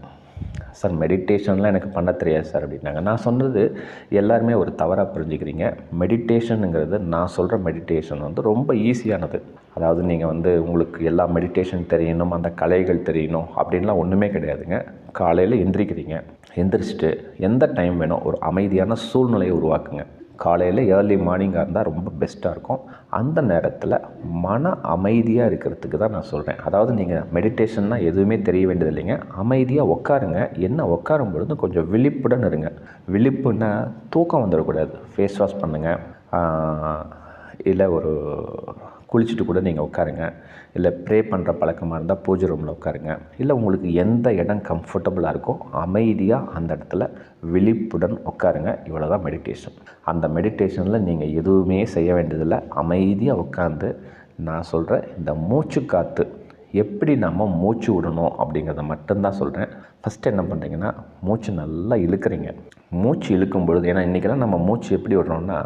A: சார் மெடிடேஷன்லாம் எனக்கு பண்ண தெரியாது சார் அப்படின்னாங்க. நான் சொன்னது எல்லாருமே ஒரு தவறாக புரிஞ்சுக்கிறீங்க. மெடிடேஷனுங்கிறது நான் சொல்கிற மெடிடேஷன் வந்து ரொம்ப ஈஸியானது அதாவது நீங்கள் வந்து உங்களுக்கு எல்லா மெடிடேஷன் தெரியணும் அந்த கலைகள் தெரியணும் அப்படின்லாம் ஒன்றுமே கிடையாதுங்க. காலையில் எந்திரிக்கிறீங்க. எந்திரிச்சிட்டு எந்த டைம் வேணும்? ஒரு அமைதியான சூழ்நிலையை உருவாக்குங்க. காலையில் ஏர்லி மார்னிங்காக இருந்தால் ரொம்ப பெஸ்ட்டாக இருக்கும். அந்த நேரத்தில் மன அமைதியாக இருக்கிறதுக்கு தான் நான் சொல்கிறேன் அதாவது நீங்கள் மெடிடேஷன்னா எதுவுமே தெரிய வேண்டியது இல்லைங்க. அமைதியாக உட்காருங்க என்ன உட்காரும் பொழுது கொஞ்சம் விழிப்புடன் இருங்க. விழிப்புன்னா தூக்கம் வந்துடக்கூடாது. ஃபேஸ் வாஷ் பண்ணுங்கள் இல்லை ஒரு குளிச்சுட்டு கூட நீங்கள் உட்காருங்க. இல்லை ப்ரே பண்ணுற பழக்கமாக இருந்தால் பூஜை ரூமில் உட்காருங்க. இல்லை உங்களுக்கு எந்த இடம் கம்ஃபர்டபுளாக இருக்கோ அமைதியாக அந்த இடத்துல விழிப்புடன் உட்காருங்க. இவ்வளோ தான் மெடிடேஷன் அந்த மெடிடேஷனில் நீங்கள் எதுவுமே செய்ய வேண்டியதில்லை. அமைதியாக உட்காந்து நான் சொல்கிற இந்த மூச்சு காற்று எப்படி நம்ம மூச்சு விடணும் அப்படிங்கிறத மட்டும்தான் சொல்கிறேன் ஃபஸ்ட்டு என்ன பண்ணுறீங்கன்னா மூச்சு நல்லா இழுக்கிறீங்க. மூச்சு இழுக்கும் பொழுது ஏன்னா இன்றைக்கெல்லாம் நம்ம மூச்சு எப்படி விடுறோம்னா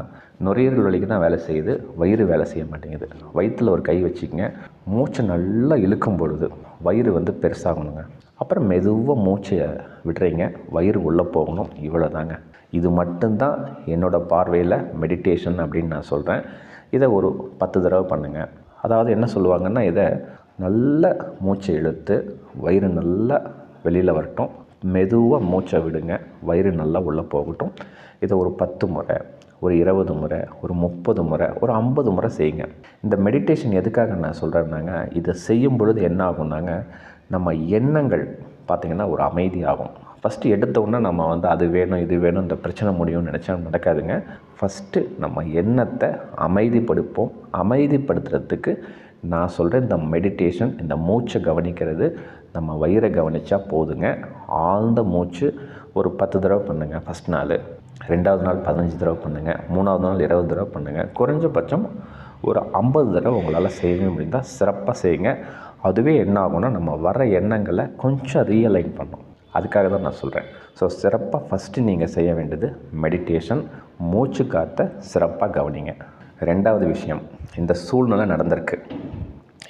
A: நுரையீரல் வலிக்கு தான் வேலை செய்யுது. வயிறு வேலை செய்ய மாட்டேங்குது. வயிற்றில் ஒரு கை வச்சுக்கங்க. மூச்சை நல்லா இழுக்கும் பொழுது வயிறு வந்து பெருசாகணுங்க. அப்புறம் மெதுவாக மூச்சையை விடுறீங்க. வயிறு உள்ளே போகணும். இவ்வளோ தாங்க இது மட்டும்தான் என்னோடய பார்வையில் மெடிடேஷன் அப்படின்னு நான் சொல்கிறேன் இதை ஒரு பத்து தடவை பண்ணுங்கள் அதாவது என்ன சொல்லுவாங்கன்னா இதை நல்ல மூச்சை இழுத்து வயிறு நல்லா வெளியில் வரட்டும். மெதுவாக மூச்சை விடுங்க. வயிறு நல்லா உள்ளே போகட்டும். இதை ஒரு பத்து முறை ஒரு இருபது முறை ஒரு முப்பது முறை ஒரு ஐம்பது முறை செய்யுங்க. இந்த மெடிடேஷன் எதுக்காக நான் சொல்கிறேன்னாங்க இதை செய்யும் பொழுது என்ன ஆகும்னாங்க நம்ம எண்ணங்கள் பார்த்திங்கன்னா ஒரு அமைதியாகும். ஃபஸ்ட்டு எடுத்த நம்ம வந்து அது வேணும் இது வேணும் இந்த பிரச்சனை முடியும்னு நினச்சா நடக்காதுங்க. ஃபஸ்ட்டு நம்ம எண்ணத்தை அமைதிப்படுப்போம். அமைதிப்படுத்துறதுக்கு நான் சொல்கிறேன் இந்த மெடிடேஷன் இந்த மூச்சை கவனிக்கிறது நம்ம வயிறை கவனித்தா போதுங்க. ஆழ்ந்த மூச்சு ஒரு பத்து தடவை பண்ணுங்கள் ஃபஸ்ட் நாள். ரெண்டாவது நாள் பதினஞ்சு தடவை பண்ணுங்கள் மூணாவது நாள் இருபது தடவை பண்ணுங்கள் குறைஞ்சபட்சம் ஒரு ஐம்பது தடவை உங்களால் செய்யணும் அப்படின்னா சிறப்பாக செய்யுங்க. அதுவே என்ன ஆகும்னா நம்ம வர எண்ணங்களை கொஞ்சம் ரியலைன் பண்ணும். அதுக்காக தான் நான் சொல்கிறேன் ஸோ சிறப்பாக ஃபஸ்ட்டு நீங்கள் செய்ய வேண்டியது மெடிடேஷன் மூச்சு காத்த சிறப்பாக கவனிங்க. ரெண்டாவது விஷயம் இந்த சூழ்நிலை நடந்திருக்கு.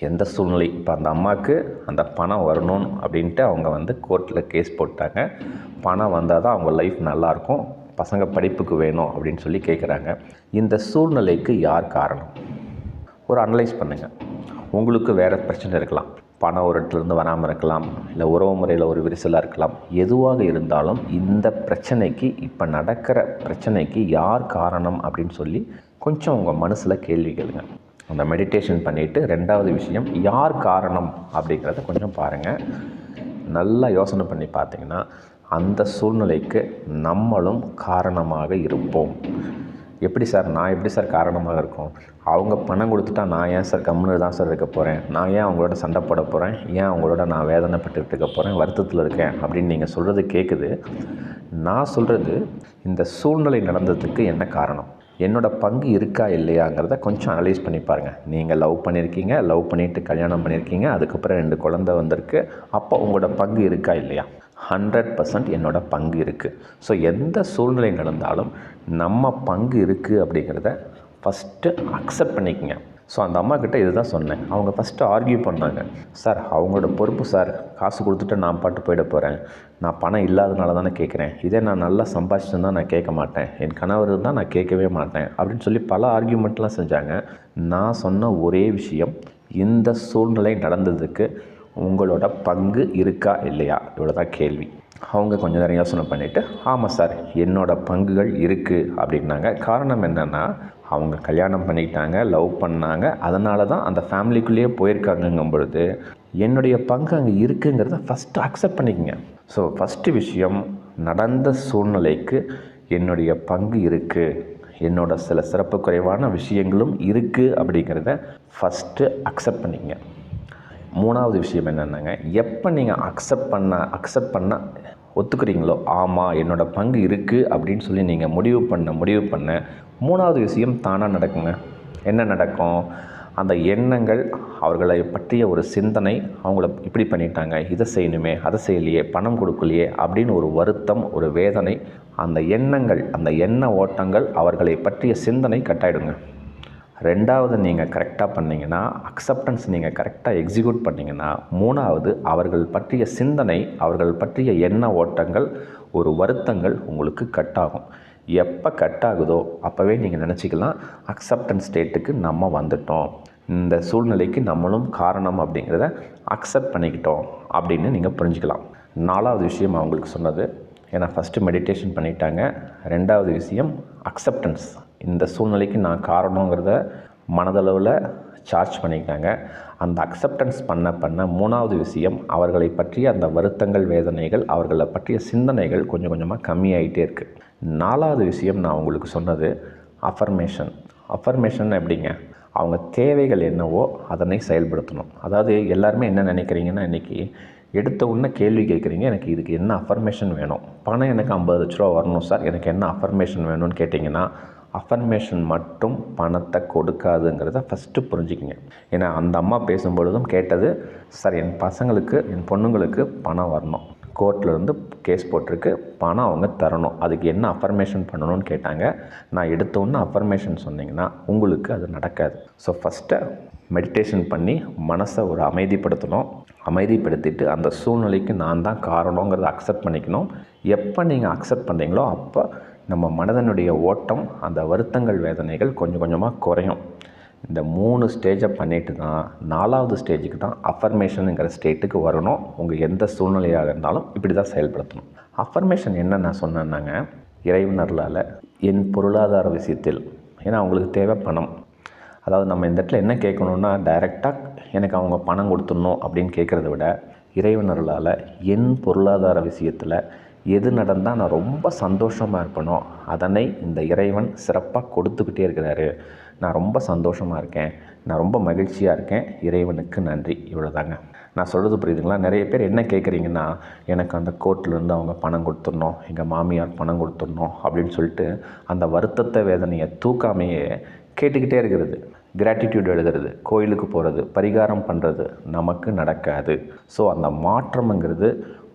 A: எந்த சூழ்நிலை? இப்போ அந்த அம்மாவுக்கு அந்த பணம் வரணும் அப்படின்ட்டு அவங்க வந்து கோர்ட்டில் கேஸ் போட்டாங்க. பணம் வந்தால் தான் அவங்க லைஃப் நல்லாயிருக்கும் பசங்க படிப்புக்கு வேணும் அப்படின்னு சொல்லி கேட்குறாங்க இந்த சூழ்நிலைக்கு யார் காரணம்? ஒரு அனலைஸ் பண்ணுங்கள் உங்களுக்கு வேறு பிரச்சனை இருக்கலாம். பணம் ஒரு இடத்துலேருந்து வராமல் இருக்கலாம். இல்லை உறவு முறையில் ஒரு விரிசலாக இருக்கலாம். எதுவாக இருந்தாலும் இந்த பிரச்சனைக்கு இப்போ நடக்கிற பிரச்சனைக்கு யார் காரணம் அப்படின்னு சொல்லி கொஞ்சம் உங்கள் மனசில் கேள்வி கேளுங்க. அந்த மெடிடேஷன் பண்ணிவிட்டு ரெண்டாவது விஷயம் யார் காரணம் அப்படிங்கிறத கொஞ்சம் பாருங்கள் நல்லா யோசனை பண்ணி பார்த்தீங்கன்னா அந்த சூழ்நிலைக்கு நம்மளும் காரணமாக இருப்போம். எப்படி சார்? நான் எப்படி சார் காரணமாக இருக்கும்? அவங்க பணம் கொடுத்துட்டா நான் ஏன் சார் கம்முன்னு தான் சார் இருக்க போகிறேன் நான் ஏன் அவங்களோட சண்டை போட போகிறேன் ஏன் அவங்களோட நான் வேதனைப்பட்டுட்டு இருக்க போகிறேன் வருத்தத்தில் இருக்கேன் அப்படின்னு நீங்கள் சொல்கிறது கேட்குது நான் சொல்கிறது இந்த சூழ்நிலை நடந்ததுக்கு என்ன காரணம்? என்னோடய பங்கு இருக்கா இல்லையாங்கிறத கொஞ்சம் அனலைஸ் பண்ணி பாருங்கள் நீங்கள் லவ் பண்ணியிருக்கீங்க லவ் பண்ணிவிட்டு கல்யாணம் பண்ணியிருக்கீங்க அதுக்கப்புறம் ரெண்டு குழந்தை வந்திருக்கு. அப்போ உங்களோட பங்கு இருக்கா இல்லையா? ஹண்ட்ரட் பர்சன்ட் என்னோடய பங்கு இருக்குது ஸோ எந்த சூழ்நிலை நடந்தாலும் நம்ம பங்கு இருக்குது அப்படிங்கிறத ஃபஸ்ட்டு அக்செப்ட் பண்ணிக்கங்க. ஸோ அந்த அம்மா கிட்ட இதுதான் சொன்னேன். அவங்க ஃபஸ்ட்டு ஆர்கியூ பண்ணாங்க சார் அவங்களோட பொறுப்பு சார் காசு கொடுத்துட்டு நான் பாட்டு போயிட போகிறேன் நான் பணம் இல்லாதனால தானே கேட்குறேன். இதே நான் நல்லா சம்பாதிச்சுருந்தா நான் கேட்க மாட்டேன். என் கணவர் தான் நான் கேட்கவே மாட்டேன். அப்படின்னு சொல்லி பல ஆர்கியூமெண்ட்லாம் செஞ்சாங்க. நான் சொன்ன ஒரே விஷயம் இந்த சூழ்நிலை நடந்ததுக்கு உங்களோட பங்கு இருக்கா இல்லையா? இவ்வளோ தான் கேள்வி. அவங்க கொஞ்சம் நேரம் யோசனை பண்ணிவிட்டு ஆமாம் சார் என்னோடய பங்குகள் இருக்குது அப்படின்னாங்க. காரணம் என்னென்னா அவங்க கல்யாணம் பண்ணிக்கிட்டாங்க லவ் பண்ணாங்க. அதனால தான் அந்த ஃபேமிலிக்குள்ளேயே போயிருக்காங்கங்கும் பொழுது என்னுடைய பங்கு அங்கே இருக்குங்கிறத ஃபஸ்ட்டு அக்செப்ட் பண்ணிக்கங்க. ஸோ ஃபஸ்ட்டு விஷயம் நடந்த சூழ்நிலைக்கு என்னுடைய பங்கு இருக்குது என்னோட சில சிறப்பு குறைவான விஷயங்களும் இருக்குது அப்படிங்கிறத ஃபஸ்ட்டு அக்செப்ட் பண்ணிக்கங்க. மூணாவது விஷயம் என்னென்னாங்க? எப்போ நீங்கள் அக்செப்ட் பண்ண அக்செப்ட் பண்ண ஒத்துக்கிறீங்களோ ஆமாம் என்னோடய பங்கு இருக்குது அப்படின்னு சொல்லி நீங்கள் முடிவு பண்ண முடிவு பண்ண மூணாவது விஷயம் தானாக நடக்குங்க. என்ன நடக்கும்? அந்த எண்ணங்கள் அவர்களை பற்றிய ஒரு சிந்தனை அவங்கள இப்படி பண்ணிட்டாங்க. இதை செய்யணுமே அதை செய்யலையே பணம் கொடுக்கலையே அப்படின்னு ஒரு வருத்தம் ஒரு வேதனை அந்த எண்ணங்கள் அந்த எண்ண ஓட்டங்கள் அவர்களை பற்றிய சிந்தனை கட்டாயிடுங்க. ரெண்டாவது நீங்கள் கரெக்டாக பண்ணிங்கன்னா அக்செப்டன்ஸ் நீங்கள் கரெக்டாக எக்ஸிக்யூட் பண்ணிங்கன்னா மூணாவது அவர்கள் பற்றிய சிந்தனை அவர்கள் பற்றிய எண்ண ஓட்டங்கள் ஒரு வருத்தங்கள் உங்களுக்கு கட் ஆகும். எப்போ கட் ஆகுதோ அப்போவே நீங்கள் நினச்சிக்கலாம் அக்செப்டன்ஸ் ஸ்டேட்டுக்கு நம்ம வந்துட்டோம். இந்த சூழ்நிலைக்கு நம்மளும் காரணம் அப்படிங்கிறத அக்செப்ட் பண்ணிக்கிட்டோம் அப்படின்னு நீங்கள் புரிஞ்சுக்கலாம். நாலாவது விஷயம் அவங்களுக்கு சொன்னது ஏன்னா ஃபஸ்ட்டு மெடிடேஷன் பண்ணிட்டாங்க. ரெண்டாவது விஷயம் அக்செப்டன்ஸ் இந்த சூழ்நிலைக்கு நான் காரணங்கிறத மனதளவில் சார்ஜ் பண்ணிக்கிட்டாங்க. அந்த அக்செப்டன்ஸ் பண்ண பண்ண மூணாவது விஷயம் அவர்களை பற்றிய அந்த வருத்தங்கள் வேதனைகள் அவர்களை பற்றிய சிந்தனைகள் கொஞ்சம் கொஞ்சமாக கம்மியாயிட்டே இருக்குது நாலாவது விஷயம் நான் உங்களுக்கு சொன்னது அஃபர்மேஷன் அஃபர்மேஷன் எப்படிங்க? அவங்க தேவைகள் என்னவோ அதனை செயல்படுத்தணும். அதாவது எல்லாருமே என்ன நினைக்கிறீங்கன்னா இன்றைக்கி எடுத்த உடனே கேள்வி கேட்குறீங்க எனக்கு இதுக்கு என்ன அஃபர்மேஷன் வேணும்? பணம் எனக்கு ஐம்பது லட்ச ரூபா வரணும் சார் எனக்கு என்ன அஃபர்மேஷன் வேணும்னு கேட்டிங்கன்னா அஃபர்மேஷன் மட்டும் பணத்தை கொடுக்காதுங்கிறத ஃபஸ்ட்டு புரிஞ்சுக்கிங்க. ஏன்னா அந்த அம்மா பேசும்பொழுதும் கேட்டது சார் என் பசங்களுக்கு என் பொண்ணுங்களுக்கு பணம் வரணும். கோர்ட்டில் இருந்து கேஸ் போட்டிருக்கு பணம் அவங்க தரணும். அதுக்கு என்ன அஃபர்மேஷன் பண்ணணும்னு கேட்டாங்க. நான் எடுத்தோன்னு அஃபர்மேஷன் சொன்னீங்கன்னா உங்களுக்கு அது நடக்காது. ஸோ ஃபஸ்ட்டு மெடிடேஷன் பண்ணி மனசை ஒரு அமைதிப்படுத்தணும். அமைதிப்படுத்திட்டு அந்த சூழ்நிலைக்கு நான் தான் காரணங்கிறத அக்செப்ட் பண்ணிக்கணும். எப்போ நீங்கள் அக்செப்ட் பண்ணுறீங்களோ அப்போ நம்ம மனதனுடைய ஓட்டம் அந்த வருத்தங்கள் வேதனைகள் கொஞ்சம் கொஞ்சமாக குறையும். இந்த மூணு ஸ்டேஜை பண்ணிட்டு தான் நாலாவது ஸ்டேஜுக்கு தான் அஃபர்மேஷனுங்கிற ஸ்டேட்டுக்கு வரணும். உங்கள் எந்த சூழ்நிலையாக இருந்தாலும் இப்படி தான் செயல்படுத்தணும். அஃபர்மேஷன் என்ன நான் சொன்னேன்னாங்க இறைவனர்களால் என் பொருளாதார விஷயத்தில் ஏன்னா அவங்களுக்கு தேவை பணம். அதாவது நம்ம இந்த இடத்துல என்ன கேட்கணுன்னா டைரெக்டாக எனக்கு அவங்க பணம் கொடுத்துடணும் அப்படின்னு கேட்குறத விட இறைவனர்களால் என் பொருளாதார விஷயத்தில் எது நடந்தால் நான் ரொம்ப சந்தோஷமாக இருப்பேனோ அதனை இந்த இறைவன் சிறப்பாக கொடுத்துக்கிட்டே இருக்கிறாரு. நான் ரொம்ப சந்தோஷமாக இருக்கேன். நான் ரொம்ப மகிழ்ச்சியாக இருக்கேன். இறைவனுக்கு நன்றி. இவ்வளோதாங்க நான் சொல்கிறது புரியுதுங்களா? நிறைய பேர் என்ன கேட்குறீங்கன்னா எனக்கு அந்த கோர்ட்லேருந்து அவங்க பணம் கொடுத்துடணும். எங்கள் மாமியார் பணம் கொடுத்துடணும். அப்படின்னு சொல்லிட்டு அந்த வருத்தத்தை வேதனையை தூக்காமையே கேட்டுக்கிட்டே இருக்கிறது. கிராட்டிடியூட் எழுதுறது கோயிலுக்கு போகிறது பரிகாரம் பண்ணுறது நமக்கு நடக்காது. ஸோ அந்த மாற்றம்ங்கிறது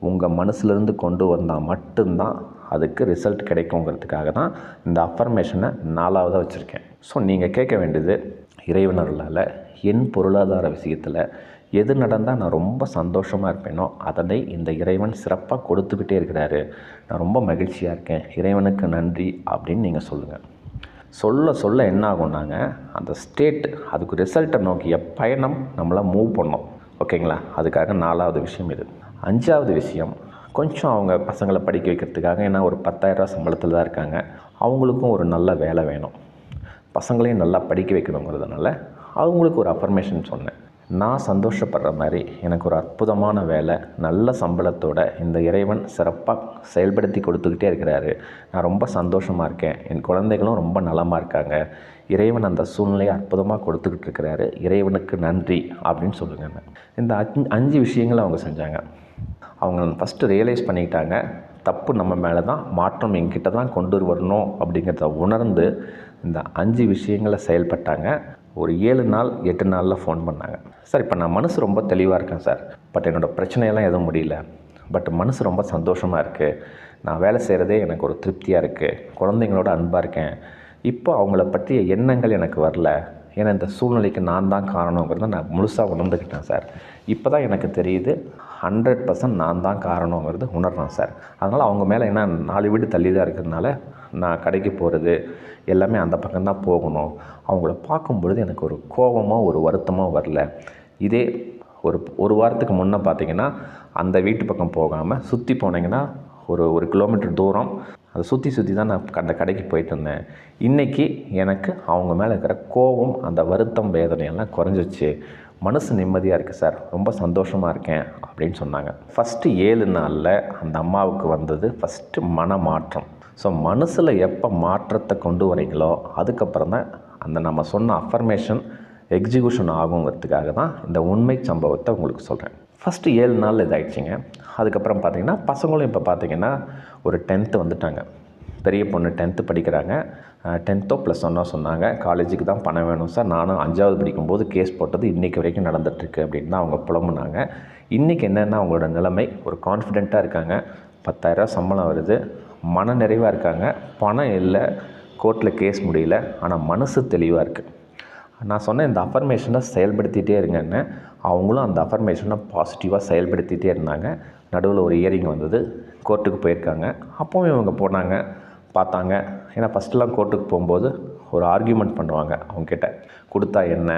A: உங்கள் மனசுலேருந்து கொண்டு வந்தால் மட்டும்தான் அதுக்கு ரிசல்ட் கிடைக்குங்கிறதுக்காக தான் இந்த அஃபர்மேஷனை நாலாவதாக வச்சுருக்கேன். ஸோ நீங்கள் கேட்க வேண்டியது இறைவனர்களால் என் பொருளாதார விஷயத்தில் எது நடந்தால் நான் ரொம்ப சந்தோஷமாக இருப்பேனோ அதனை இந்த இறைவன் சிறப்பாக கொடுத்துக்கிட்டே இருக்கிறாரு. நான் ரொம்ப மகிழ்ச்சியாக இருக்கேன். இறைவனுக்கு நன்றி அப்படின்னு நீங்கள் சொல்லுங்கள் சொல்ல சொல்ல என்ன ஆகும்னாங்க அந்த ஸ்டேட் அதுக்கு ரிசல்ட்டை நோக்கிய பயணம் நம்மளை மூவ் பண்ணோம். ஓகேங்களா அதுக்காக நாலாவது விஷயம் இது. அஞ்சாவது விஷயம் கொஞ்சம் அவங்க பசங்களை படிக்க வைக்கிறதுக்காக ஏன்னா ஒரு பத்தாயிரரூவா சம்பளத்தில் தான் இருக்காங்க. அவங்களுக்கும் ஒரு நல்ல வேலை வேணும். பசங்களையும் நல்லா படிக்க வைக்கணுங்கிறதுனால அவங்களுக்கு ஒரு அஃபர்மேஷன் சொன்னேன். நான் சந்தோஷப்படுற மாதிரி எனக்கு ஒரு அற்புதமான வேலை நல்ல சம்பளத்தோட இந்த இறைவன் சிறப்பாக செயல்படுத்தி கொடுத்துக்கிட்டே இருக்கிறாரு. நான் ரொம்ப சந்தோஷமாக இருக்கேன். என் குழந்தைகளும் ரொம்ப நலமாக இருக்காங்க. இறைவன் அந்த சூழ்நிலையை அற்புதமாக கொடுத்துக்கிட்டு இருக்கிறாரு. இறைவனுக்கு நன்றி அப்படின்னு சொல்லுங்க இந்த அஞ்சு அஞ்சு விஷயங்களை அவங்க செஞ்சாங்க. அவங்க ஃபஸ்ட்டு ரியலைஸ் பண்ணிக்கிட்டாங்க தப்பு நம்ம மேலே தான் மாற்றம் எங்கிட்ட தான் கொண்டு வரணும் அப்படிங்கிறத உணர்ந்து இந்த அஞ்சு விஷயங்களை செயல்பட்டாங்க. ஒரு ஏழு நாள் எட்டு நாளில் ஃபோன் பண்ணாங்க. சார் இப்போ நான் மனசு ரொம்ப தெளிவாக இருக்கேன் சார் பட் என்னோடய பிரச்சனையெல்லாம் எதுவும் முடியல. பட் மனசு ரொம்ப சந்தோஷமாக இருக்குது நான் வேலை செய்கிறதே எனக்கு ஒரு திருப்தியாக இருக்குது குழந்தைங்களோட அன்பாக இருக்கேன். இப்போ அவங்கள பற்றிய எண்ணங்கள் எனக்கு வரல. ஏன்னா இந்த சூழ்நிலைக்கு நான் தான் காரணங்கிறத நான் முழுசாக உணர்ந்துக்கிட்டேன் சார் இப்போ தான் எனக்கு தெரியுது ஹண்ட்ரட் பர்சன்ட் நான் தான் காரணங்கிறது உணர்றேன் சார். அதனால் அவங்க மேலே என்ன நாலு வீடு தள்ளி தான் இருக்கிறதுனால நான் கடைக்கு போகிறது எல்லாமே அந்த பக்கம்தான் போகணும். அவங்கள பார்க்கும்பொழுது எனக்கு ஒரு கோபமோ ஒரு வருத்தமோ வரல. இதே ஒரு ஒரு வாரத்துக்கு முன்னே பார்த்தீங்கன்னா அந்த வீட்டு பக்கம் போகாமல் சுற்றி போனீங்கன்னா ஒரு ஒரு கிலோமீட்டர் தூரம் அதை சுற்றி சுற்றி தான் நான் அந்த கடைக்கு போயிட்டு இருந்தேன். இன்றைக்கி எனக்கு அவங்க மேலே இருக்கிற கோபம் அந்த வருத்தம் வேதனையெல்லாம் குறைஞ்சிச்சு மனசு நிம்மதியாக இருக்குது சார். ரொம்ப சந்தோஷமாக இருக்கேன் அப்படின்னு சொன்னாங்க. ஃபஸ்ட்டு ஏழு நாளில் அந்த அம்மாவுக்கு வந்தது ஃபஸ்ட்டு மன மாற்றம் ஸோ மனசில் எப்போ மாற்றத்தை கொண்டு வரீங்களோ அதுக்கப்புறம் தான் அந்த நம்ம சொன்ன அஃபர்மேஷன் எக்ஸிக்யூஷன் ஆகுங்கிறதுக்காக தான் இந்த உண்மை சம்பவத்தை உங்களுக்கு சொல்கிறேன் ஃபஸ்ட்டு ஏழு நாள் இதாகிடுச்சிங்க அதுக்கப்புறம் பார்த்தீங்கன்னா பசங்களும் இப்போ பார்த்தீங்கன்னா ஒரு டென்த்து வந்துட்டாங்க. பெரிய பொண்ணு டென்த்து படிக்கிறாங்க. டென்த்தோ ப்ளஸ் ஒன்னோ சொன்னாங்க. காலேஜுக்கு தான் பணம் வேணும் சார் நானும் அஞ்சாவது படிக்கும்போது கேஸ் போட்டது இன்றைக்கி வரைக்கும் நடந்துகிட்ருக்கு அப்படின்னு தான் அவங்க புலம்புனாங்க. இன்றைக்கி என்னென்னா அவங்களோட நிலைமை ஒரு கான்ஃபிடெண்ட்டாக இருக்காங்க. பத்தாயிரரூவா சம்பளம் வருது. மன நிறைவாக இருக்காங்க. பணம் இல்லை கோர்ட்டில் கேஸ் முடியல ஆனால் மனசு தெளிவாக இருக்குது நான் சொன்ன இந்த அஃபர்மேஷனை செயல்படுத்திகிட்டே இருங்கன்னு அவங்களும் அந்த அஃபர்மேஷனை பாசிட்டிவாக செயல்படுத்திகிட்டே இருந்தாங்க. நடுவில் ஒரு இயரிங் வந்தது. கோர்ட்டுக்கு போயிருக்காங்க. அப்போவும் இவங்க போனாங்க. பார்த்தாங்க. ஏன்னா ஃபஸ்ட்டெலாம் கோர்ட்டுக்கு போகும்போது ஒரு ஆர்கியூமெண்ட் பண்ணுவாங்க. அவங்கக்கிட்ட கொடுத்தா என்ன?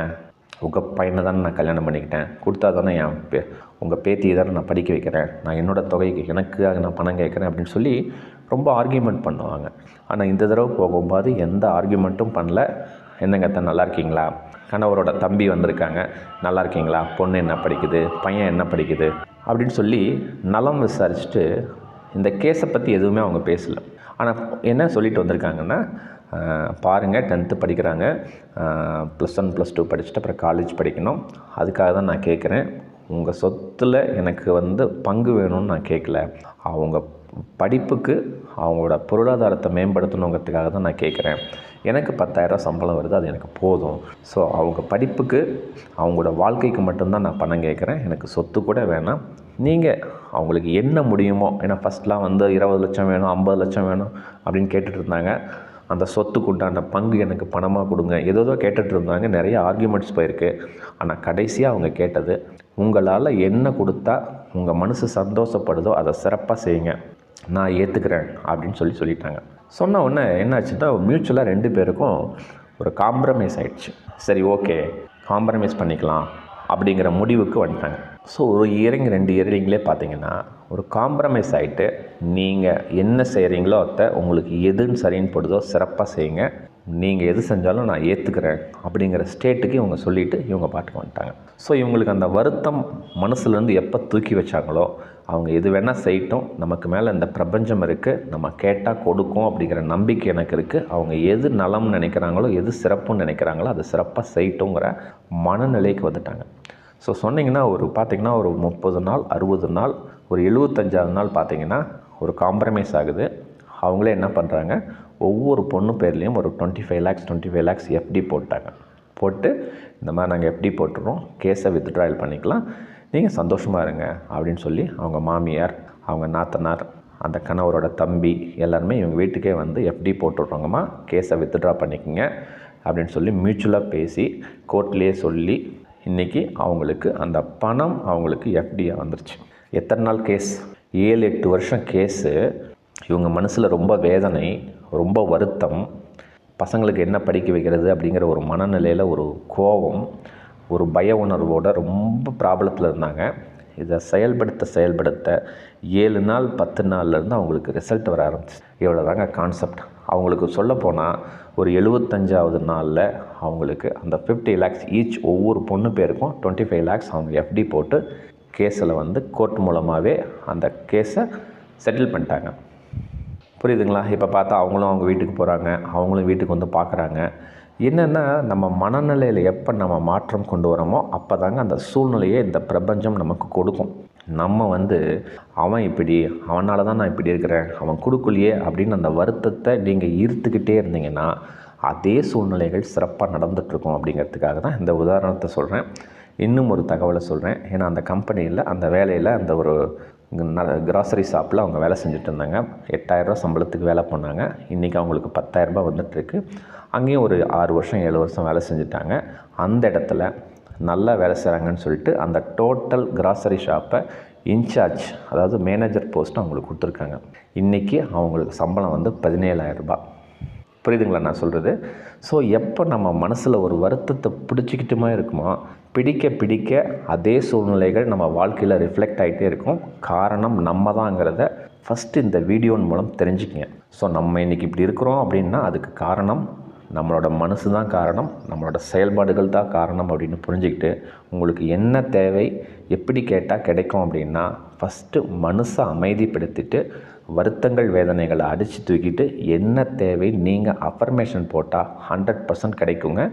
A: உங்கள் பையனை தானே நான் கல்யாணம் பண்ணிக்கிட்டேன். கொடுத்தா தானே என் பே உங்கள் பேத்தியை தானே நான் படிக்க வைக்கிறேன். நான் என்னோடய தொகைக்கு எனக்காக நான் பணம் கேட்குறேன் அப்படின்னு சொல்லி ரொம்ப ஆர்கியூமெண்ட் பண்ணுவாங்க. ஆனால் இந்த தடவை போகும்போது எந்த ஆர்கியூமெண்ட்டும் பண்ணல. என்னங்க அத்தை நல்லா இருக்கீங்களா? கணவரோட தம்பி வந்திருக்காங்க. நல்லா இருக்கீங்களா? பொண்ணு என்ன படிக்குது? பையன் என்ன படிக்குது? அப்படின்னு சொல்லி நலம் விசாரிச்சுட்டு இந்த கேஸை பற்றி எதுவுமே அவங்க பேசலை. ஆனால் என்ன சொல்லிட்டு வந்திருக்காங்கன்னா பாருங்கள் டென்த்து படிக்கிறாங்க. ப்ளஸ் ஒன் ப்ளஸ் டூ படிச்சுட்டு அப்புறம் காலேஜ் படிக்கணும். அதுக்காக தான் நான் கேட்குறேன். உங்கள் சொத்தில் எனக்கு வந்து பங்கு வேணும்னு நான் கேட்கல. அவங்க படிப்புக்கு அவங்களோட பொருளாதாரத்தை மேம்படுத்தணுங்கிறதுக்காக தான் நான் கேட்குறேன். எனக்கு பத்தாயிரம் சம்பளம் வருது அது எனக்கு போதும். ஸோ அவங்க படிப்புக்கு அவங்களோட வாழ்க்கைக்கு மட்டும்தான் நான் பணம் கேட்குறேன். எனக்கு சொத்து கூட வேணாம். நீங்கள் அவங்களுக்கு என்ன முடியுமோ ஏன்னா ஃபஸ்ட்லாம் வந்து இருபது லட்சம் வேணும் ஐம்பது லட்சம் வேணும் அப்படின்னு கேட்டுட்டு இருந்தாங்க. அந்த சொத்துக்கு உண்டான பங்கு எனக்கு பணமாக கொடுங்க. ஏதோ கேட்டுட்டு இருந்தாங்க. நிறைய ஆர்கியூமெண்ட்ஸ் போயிருக்கு. ஆனால் கடைசியாக அவங்க கேட்டது உங்களால் என்ன கொடுத்தா உங்கள் மனசு சந்தோஷப்படுதோ அதை சிறப்பாக செய்யுங்க. நான் ஏற்றுக்கிறேன் அப்படின்னு சொல்லி சொல்லிட்டாங்க. சொன்ன உடனே என்னாச்சுன்னா மியூச்சுவலாக ரெண்டு பேருக்கும் ஒரு காம்ப்ரமைஸ் ஆகிடுச்சு சரி ஓகே காம்ப்ரமைஸ் பண்ணிக்கலாம். அப்படிங்கிற முடிவுக்கு வந்துட்டாங்க. ஸோ ஒரு இயரிங் ரெண்டு இயரிங்லேயே பார்த்தீங்கன்னா ஒரு காம்ப்ரமைஸ் ஆகிட்டு நீங்கள் என்ன செய்கிறீங்களோ அதை உங்களுக்கு எதுன்னு சரின்னு படுதோ சிறப்பாக செய்யுங்க. நீங்கள் எது செஞ்சாலும் நான் ஏற்றுக்கிறேன் அப்படிங்கிற ஸ்டேட்டுக்கு இவங்க சொல்லிவிட்டு இவங்க பாட்டுக்கு வந்துட்டாங்க. ஸோ இவங்களுக்கு அந்த வருத்தம் மனசுலேருந்து எப்போ தூக்கி வச்சாங்களோ அவங்க எது வேணால் செய்யட்டும். நமக்கு மேலே இந்த பிரபஞ்சம் இருக்குது நம்ம கேட்டால் கொடுக்கும் அப்படிங்கிற நம்பிக்கை எனக்கு இருக்குது அவங்க எது நலம்னு நினைக்கிறாங்களோ எது சிறப்புன்னு நினைக்கிறாங்களோ அதை சிறப்பாக செய்யட்டுங்கிற மனநிலைக்கு வந்துட்டாங்க. ஸோ சொன்னிங்கன்னா ஒரு பார்த்திங்கன்னா ஒரு முப்பது நாள் அறுபது நாள் ஒரு எழுபத்தஞ்சாவது நாள் பார்த்திங்கன்னா ஒரு காம்ப்ரமைஸ் ஆகுது. அவங்களே என்ன பண்ணுறாங்க ஒவ்வொரு பொண்ணு பேர்லேயும் ஒரு twenty five lakhs twenty five lakhs FD போட்டாங்க. போட்டு இந்த மாதிரி நாங்கள் எஃப்டி போட்டுறோம். கேஸை வித்ட்ராயல் பண்ணிக்கலாம். நீங்கள் சந்தோஷமாக இருங்க அப்படின்னு சொல்லி அவங்க மாமியார் அவங்க நாத்தனார் அந்த கணவரோட தம்பி எல்லாருமே இவங்க வீட்டுக்கே வந்து எஃப்டி போட்டுடுறோங்கம்மா. கேஸை வித்ட்ரா பண்ணிக்கோங்க அப்படின்னு சொல்லி மியூச்சுவலாக பேசி கோர்ட்லேயே சொல்லி இன்றைக்கி அவங்களுக்கு அந்த பணம் அவங்களுக்கு எஃப்டியாக வந்துருச்சு. எத்தனை நாள் கேஸ் ஏழு எட்டு வருஷம் கேஸு இவங்க மனசில் ரொம்ப வேதனை ரொம்ப வருத்தம். பசங்களுக்கு என்ன படிக்க வைக்கிறது அப்படிங்கிற ஒரு மனநிலையில் ஒரு கோபம். ஒரு பய உணர்வோட ரொம்ப ப்ராப்ளத்தில் இருந்தாங்க. இதை செயல்படுத்த செயல்படுத்த ஏழு நாள் பத்து நாள்லேருந்து அவங்களுக்கு ரிசல்ட் வர ஆரம்பிச்சு. இவ்வளோ தாங்க கான்செப்ட் அவங்களுக்கு சொல்லப்போனால் ஒரு எழுபத்தஞ்சாவது நாளில் அவங்களுக்கு அந்த ஃபிஃப்டி லேக்ஸ் ஈச் ஒவ்வொரு பொண்ணு பேருக்கும் டுவெண்ட்டி ஃபைவ் லேக்ஸ் அவங்க எஃப்டி போட்டு கேஸில் வந்து கோர்ட் மூலமாகவே அந்த கேஸை செட்டில் பண்ணிட்டாங்க. புரியுதுங்களா? இப்போ பார்த்தா அவங்களும் அவங்க வீட்டுக்கு போகிறாங்க அவங்களும் வீட்டுக்கு வந்து பார்க்குறாங்க. என்னென்னா நம்ம மனநிலையில் எப்போ நம்ம மாற்றம் கொண்டு வரோமோ அப்போ தாங்க அந்த சூழ்நிலையை இந்த பிரபஞ்சம் நமக்கு கொடுக்கும். நம்ம வந்து அவன் இப்படி அவனால் தான் நான் இப்படி இருக்கிறேன் அவன் கொடுக்கலையே அப்படின்னு அந்த வருத்தத்தை நீங்கள் ஈர்த்துக்கிட்டே இருந்தீங்கன்னா அதே சூழ்நிலைகள் சிறப்பாக நடந்துகிட்ருக்கும் அப்படிங்கிறதுக்காக தான் இந்த உதாரணத்தை சொல்கிறேன் இன்னும் ஒரு தகவலை சொல்கிறேன் ஏன்னா அந்த கம்பெனியில் அந்த வேலையில் அந்த ஒரு கிராசரி ஷாப்பில் அவங்க வேலை செஞ்சுட்டு இருந்தாங்க. எட்டாயிரரூவா சம்பளத்துக்கு வேலை பண்ணாங்க. இன்றைக்கி அவங்களுக்கு பத்தாயிரரூபா வந்துட்டுருக்கு. அங்கேயும் ஒரு ஆறு வருஷம் ஏழு வருஷம் வேலை செஞ்சுட்டாங்க. அந்த இடத்துல நல்லா வேலை செய்கிறாங்கன்னு சொல்லிட்டு அந்த டோட்டல் கிராசரி ஷாப்பை இன்சார்ஜ் அதாவது மேனேஜர் போஸ்ட்டு அவங்களுக்கு கொடுத்துருக்காங்க. இன்றைக்கி அவங்களுக்கு சம்பளம் வந்து பதினேழாயிரரூபா புரியுதுங்களா நான் சொல்கிறது ஸோ எப்போ நம்ம மனசில் ஒரு வருத்தத்தை பிடிச்சிக்கிட்டுமா இருக்குமோ பிடிக்க பிடிக்க அதே சூழ்நிலைகள் நம்ம வாழ்க்கையில் ரிஃப்ளெக்ட் ஆகிட்டே இருக்கும். காரணம் நம்ம தாங்கிறத ஃபஸ்ட்டு இந்த வீடியோன் மூலம் தெரிஞ்சுக்கங்க. ஸோ நம்ம இன்றைக்கி இப்படி இருக்கிறோம் அப்படின்னா அதுக்கு காரணம் நம்மளோட மனசு தான் காரணம் நம்மளோட செயல்பாடுகள் தான் காரணம் அப்படின்னு புரிஞ்சுக்கிட்டு உங்களுக்கு என்ன தேவை எப்படி கேட்டால் கிடைக்கும் அப்படின்னா ஃபஸ்ட்டு மனசை அமைதிப்படுத்திட்டு வருத்தங்கள் வேதனைகளை அடித்து தூக்கிட்டு என்ன தேவை நீங்கள் அஃபர்மேஷன் போட்டால் ஹண்ட்ரட் பர்சன்ட் கிடைக்குங்க.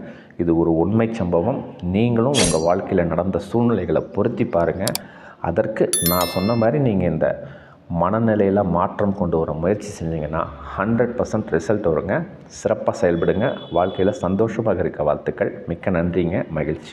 A: இது ஒரு உண்மை சம்பவம். நீங்களும் உங்கள் வாழ்க்கையில் நடந்த சூழ்நிலைகளை பொருத்தி பாருங்கள் அதற்கு நான் சொன்ன மாதிரி நீங்கள் இந்த மனநிலையில் மாற்றம் கொண்டு வர முயற்சி செஞ்சீங்கன்னா ஹண்ட்ரட் பர்சன்ட் ரிசல்ட் வருங்க. சிறப்பாக செயல்படுங்க. வாழ்க்கையில் சந்தோஷமாக இருக்க வாழ்த்துக்கள். மிக்க நன்றிங்க. மகிழ்ச்சி.